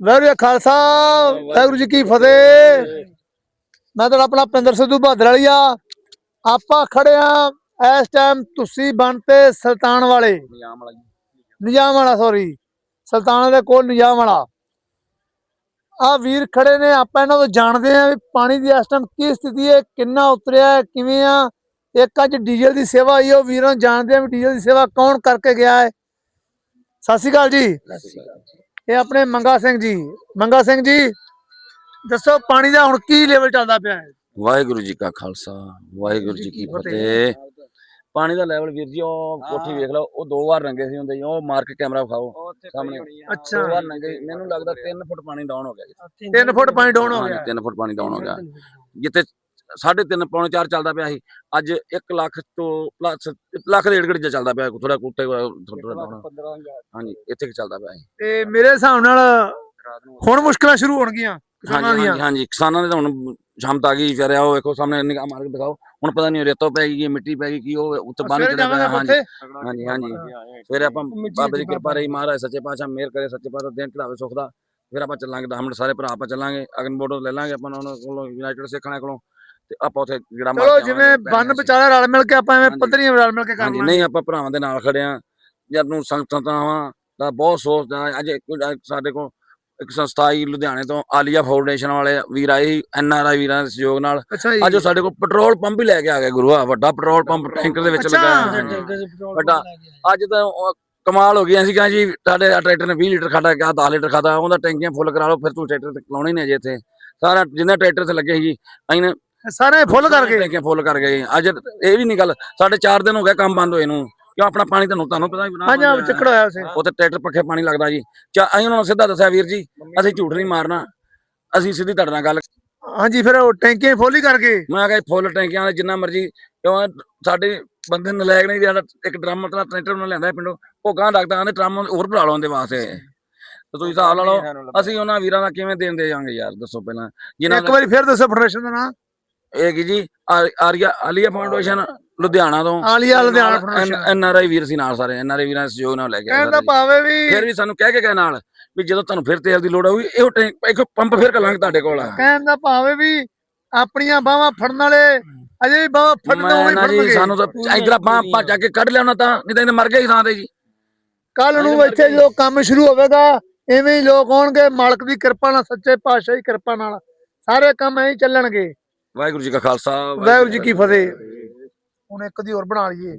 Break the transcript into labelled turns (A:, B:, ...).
A: ਵਾਹਿਗੁਰੂ ਜੀ ਖਾਲਸਾ ਵਾਹਿਗੁਰੂ ਜੀ ਕੀ ਫਤਿਹ। ਮੈਂ ਤੁਹਾਡਾ ਆਪਣਾ ਪਿੰਦਰ ਸਿੱਧੂ ਬਹਾਦਰ ਵਾਲੀਆ ਆਪਾਂ ਖੜੇ ਆ ਇਸ ਟਾਈਮ ਤੁਸੀਂ ਬਣ ਤੇ ਸੁਲਤਾਨ ਵਾਲੇ। ਨਿਜ਼ਾਮ ਵਾਲਾ ਸੌਰੀ ਸੁਲਤਾਨ ਦੇ ਕੋਲ ਨਿਜ਼ਾਮ ਵਾਲਾ। ਆ ਵੀਰ ਖੜੇ ਨੇ ਆਪਾਂ ਇਹਨਾਂ ਤੋਂ ਜਾਣਦੇ ਆ ਵੀ ਪਾਣੀ ਦੀ ਇਸ ਟਾਈਮ ਕੀ ਸਥਿਤੀ ਹੈ ਕਿੰਨਾ ਉਤਰਿਆ ਹੈ ਕਿਵੇਂ ਆ। ਇੱਕ ਅੱਜ ਡੀਜ਼ਲ ਦੀ ਸੇਵਾ ਆਈ ਉਹ ਵੀਰਾਂ ਜਾਣਦੇ ਆ ਵੀ ਡੀਜ਼ਲ ਦੀ ਸੇਵਾ ਕੌਣ ਕਰਕੇ ਗਿਆ ਹੈ। ਸਤਿ ਸ਼੍ਰੀ ਅਕਾਲ ਜੀ। ਇਹ ਆਪਣੇ ਮੰਗਾ ਸਿੰਘ ਜੀ ਮੰਗਾ ਸਿੰਘ ਜੀ ਦੱਸੋ ਪਾਣੀ ਦਾ ਹੁਣ ਕੀ ਲੈਵਲ ਚੱਲਦਾ ਪਿਆ ਹੈ?
B: ਵਾਹਿਗੁਰੂ ਜੀ ਕਾ ਖਾਲਸਾ ਵਾਹਿਗੁਰੂ ਜੀ ਕੀ ਫਤਿਹ। ਪਾਣੀ ਦਾ ਲੈਵਲ ਵੀਰ ਜੀ ਉਹ ਕੋਠੀ ਵੇਖ ਲਓ ਉਹ ਦੋ ਵਾਰ ਰੰਗੇ ਸੀ ਹੁੰਦੇ ਜੀ ਉਹ ਮਾਰ ਕੇ ਕੈਮਰਾ ਵਿਖਾਓ ਸਾਹਮਣੇ।
A: ਅੱਛਾ।
B: ਦੋ ਵਾਰ ਰੰਗੇ ਮੈਨੂੰ ਲੱਗਦਾ 3 ਫੁੱਟ ਪਾਣੀ ਡਾਊਨ ਹੋ ਗਿਆ ਜੀ।
A: 3 ਫੁੱਟ ਪਾਣੀ ਡਾਊਨ ਹੋ ਗਿਆ।
B: 3 ਫੁੱਟ ਪਾਣੀ ਡਾਊਨ ਹੋ ਗਿਆ। ਜਿੱਥੇ 3.5 ਪੌਣੇ 4 ਚੱਲਦਾ ਪਿਆ ਸੀ। ਅੱਜ 1 ਲੱਖ ਤੋਂ ਪਲੱਸ ਲੱਖ ਦੇ ਏੜ ਚੱਲਦਾ ਪਿਆ ਥੋੜਾ ਕੁੱਤੇ ਥੋੜਾ ਹਾਂਜੀ ਇੱਥੇ ਕੁ ਚੱਲਦਾ ਪਿਆ ਸੀ।
A: ਤੇ ਮੇਰੇ ਹਿਸਾਬ ਨਾਲ ਹੁਣ ਮੁਸ਼ਕਲਾਂ ਸ਼ੁਰੂ ਹੋਣਗੀਆਂ ਕਿਸਾਨਾਂ ਦੀਆਂ।
B: ਹਾਂਜੀ ਹਾਂਜੀ ਕਿਸਾਨਾਂ ਦੇ ਤਾਂ ਹੁਣ ਸ਼ਾਮਤ ਆ ਗਈ ਫਿਰ ਉਹ ਵੇਖੋ ਸਾਹਮਣੇ ਨਿਗਾਹ ਮਾਰ ਕੇ ਦਿਖਾਓ। ਹੁਣ ਪਤਾ ਨਹੀਂ ਰੇਤੋਂ ਪੈ ਗਈ ਹੈ, ਮਿੱਟੀ ਪੈ ਗਈ ਕੀ ਉਹ ਉੱਤੇ ਬੰਨ ਚੜਿਆ ਪਿਆ ਹਾਂਜੀ। ਹਾਂਜੀ ਹਾਂਜੀ। ਫਿਰ ਆਪਾਂ ਬਾਬੇ ਦੀ ਕਿਰਪਾ ਰਹੀ ਮਹਾਰਾਜ ਸੱਚੇ ਪਾਤਸ਼ਾਹ ਮਿਹਰ ਕਰੇ ਸੱਚੇ ਪਾਤਸ਼ਾਹ ਦਿਨ ਚੜਾਵੇ ਸੁੱਖ ਦਾ। ਫਿਰ ਆਪਾਂ ਚੱਲਾਂਗੇ 10 ਮਿੰਟ ਸਾਰੇ ਭਰਾ ਆਪਾਂ ਚੱਲਾਂਗੇ ਅਗਨ ਬੋਰਡਰ ਲੈ ਲਾਂਗੇ ਆਪਾਂ ਉਹਨਾਂ ਕੋਲੋਂ ਯੂਨਾਈਟਿਡ ਸਿੱਖਾਂ ਕੋਲੋਂ। ਤੇ ਆਪਾਂ ਉੱਥੇ ਜਿਹੜਾ
A: ਚਲੋ ਜਿਵੇਂ ਬੰਨ ਵਿਚਾਲੇ ਰਲ ਮਿਲ ਕੇ ਆਪਾਂ ਐਵੇਂ। ਪੱਧਰੀਆਂ ਰਲ ਮਿਲ ਕੇ ਕਰ
B: ਹਾਂਜੀ
A: ਲਾਂਗੇ
B: ਨਹੀਂ ਆਪਾਂ ਭਰਾਵਾਂ ਦੇ ਨਾਲ ਖੜੇ ਆ ਜਦ ਨੂੰ ਸੰਗਤਾਂ ਦਾ ਬਹੁਤ ਸੋਚਦਾ ਅੱਜ ਸਾਡੇ ਕੋਲ ਇੱਕ ਸੰਸਥਾ ਆਈ ਲੁਧਿਆਣੇ ਤੋਂ ਆਲੀਆ ਫਾਊਂਡੇਸ਼ਨ ਵਾਲੇ ਵੀਰ ਆਏ ਐਨ ਆਰ ਆਈ ਵੀਰਾਂ ਦੇ ਸਹਿਯੋਗ ਨਾਲ।
A: ਜੀ।
B: ਅੱਜ ਸਾਡੇ ਕੋਲ ਪੈਟਰੋਲ ਪੰਪ ਹੀ ਲੈ ਕੇ ਆ ਗਏ ਗੁਰੂਆ ਵੱਡਾ ਪੈਟਰੋਲ ਪੰਪ ਟੈਂਕਰ ਦੇ ਵਿੱਚ। ਲਗਾਇਆ। ਵੱਡਾ। ਅੱਜ ਤਾਂ ਕਮਾਲ ਹੋ ਗਿਆ ਸੀਗਾ ਜੀ ਸਾਡੇ ਆਹ ਟਰੈਕਟਰ ਨੇ 20 ਲੀਟਰ ਖਾਦਾ ਕਿਹਾ 10 ਲੀਟਰ ਖਾਦਾ ਉਹਦਾ ਟੈਂਕੀਆਂ ਫੁੱਲ ਕਰਾ ਲਓ ਫਿਰ ਤੂੰ ਟਰੈਕਟਰ ਤੇ ਲਾਉਣੇ ਨੇ ਜੇ ਇੱਥੇ। ਸਾਰਾ ਜਿੰਨੇ ਟਰੈਕਟਰ ਤੇ ਲੱਗੇ ਸੀ ਜੀ ਅਸੀਂ
A: ਸਾਰੇ ਫੁੱਲ ਕਰਕੇ।
B: ਟੈਂਕੀਆਂ ਫੁੱਲ ਕਰ ਗਏ। ਅੱਜ ਇਹ ਵੀ ਨਹੀਂ ਗੱਲ ਸਾਡੇ 4 ਦਿਨ ਹੋ ਗਏ ਕੰਮ ਬੰਦ ਹੋਏ ਨੂੰ। ਕਿਉਂ ਆਪਣਾ ਪਾਣੀ ਤੁਹਾਨੂੰ ਤੁਹਾਨੂੰ ਪਤਾ ਵੀ ਨਾ
A: ਹਾਂਜੀ ਹਾਂ ਚੱਕੜ ਹੋਇਆ ਉਸੇ
B: ਉੱਥੇ ਟਰੈਕਟਰ ਪੱਖੇ ਪਾਣੀ ਲੱਗਦਾ ਜੀ। ਚਾ ਅਸੀਂ ਉਹਨਾਂ ਨੂੰ ਸਿੱਧਾ ਦੱਸਿਆ ਵੀਰ ਜੀ ਅਸੀਂ ਝੂਠ ਨਹੀਂ ਮਾਰਨਾ। ਅਸੀਂ ਸਿੱਧੀ ਤੁਹਾਡੇ ਨਾਲ ਗੱਲ
A: ਹਾਂਜੀ ਫਿਰ ਉਹ ਟੈਂਕੀਆਂ ਫੁੱਲ ਹੀ ਕਰਕੇ।
B: ਮੈਂ ਕਿਹਾ ਫੁੱਲ ਟੈਂਕੀਆਂ ਦੇ ਜਿੰਨਾ ਮਰਜ਼ੀ ਕਿਉਂ ਸਾਡੇ ਬੰਦੇ ਨਲਾਇਕ ਨਹੀਂ ਜਿਹੜਾ ਇੱਕ ਡਰਮ ਮਤਲਬ ਟਰੈਕਟਰ ਉਹਨਾਂ ਲਿਆਂਦਾ ਪਿੰਡੋਂ। ਉਹ ਗਾਂ ਡਾਕਦਾ ਆਂਦੇ ਡਰਮ ਹੋਰ ਭਰਾ ਲਾਉਣ ਦੇ ਵਾਸਤੇ। ਤੇ ਤੁਸੀਂ ਹਿਸਾਬ ਲਾ ਲਓ ਅਸੀਂ ਉਹਨਾਂ ਵੀਰਾਂ ਦਾ ਕਿਵੇਂ ਦੇਣ ਦੇ ਜਾਾਂਗੇ ਯਾਰ ਦੱਸੋ ਪਹਿਲਾਂ। ਜਿਨ੍ਹਾਂ
A: ਇੱਕ ਵਾਰੀ ਫਿਰ ਦੱਸੋ ਫੈਡਰੇਸ਼ਨ ਦਾ ਨਾਮ।
B: ਇਹ ਕੀ ਜੀ? ਆ- ਆਰੀਆ ਆਲੀਆ ਫਾਊਂਡੇਸ਼ਨ ਲੁਧਿਆਣਾ ਤੋਂ।
A: Alia Ludhiana foundation.
B: N R I ਵੀਰ ਸੀ ਨਾਲ ਸਾਰੇ ਐਨ ਆਰ ਆਈ ਵੀਰਾਂ ਦੇ ਸਹਿਯੋਗ ਨਾਲ ਲੈ ਕੇ ਆਏ
A: ਕਹਿਣ ਦਾ
B: ਸਾਰੇ।
A: ਭਾਵੇਂ ਵੀ
B: ਫਿਰ ਵੀ ਸਾਨੂੰ ਕਹਿ ਕੇ ਗਏ ਨਾਲ ਵੀ ਜਦੋਂ ਤੁਹਾਨੂੰ ਫਿਰ ਤੇਲ ਦੀ ਲੋੜ ਹੋਊਗੀ ਇਹੋ ਟੈਂਕ ਇੱਕ ਪੰਪ ਫਿਰ ਕਲਾਂਗੇ ਤੁਹਾਡੇ ਕੋਲ।
A: ਕਹਿਣ ਦਾ ਭਾਵੇਂ ਵੀ ਆਪਣੀਆਂ ਬਾਹਾਂ ਫੜਨ ਵਾਲੇ ਅਜੇ ਵੀ ਬਾਹਾਂ ਫੜਨ
B: ਮੈਂ ਨਾ ਜੀ
A: ਫੜਨਗੇ।
B: ਸਾਨੂੰ ਤਾਂ ਇਧਰ ਬਾਹ ਭੱਜ ਕੇ ਕੱਢ ਲਿਆਉਣਾ ਤਾਂ ਨਹੀਂ ਤਾਂ ਇਹਨੇ ਮਰ ਗਏ ਹੀ ਥਾਂ ਤੇ ਜੀ।
A: ਕੱਲ ਨੂੰ ਇੱਥੇ ਜਦੋਂ ਕੰਮ ਸ਼ੁਰੂ ਹੋਵੇਗਾ ਐਵੇਂ ਹੀ ਲੋਕ ਆਉਣਗੇ ਮਾਲਕ ਦੀ ਕਿਰਪਾ ਨਾਲ ਸੱਚੇ ਪਾਤਸ਼ਾਹ ਦੀ ਕਿਰਪਾ ਨਾਲ। ਸਾਰੇ ਕੰਮ ਐਂ ਹੀ ਚੱਲਣਗੇ।
B: ਵਾਹਿਗੁਰੂ ਜੀ ਕਾ ਖਾਲਸਾ
A: ਵਾਹਿਗੁਰੂ ਜੀ ਕੀ ਫਤਿਹ। ਹੁਣ ਇੱਕ ਦੀ ਹੋਰ ਬਣਾ ਲਈਏ।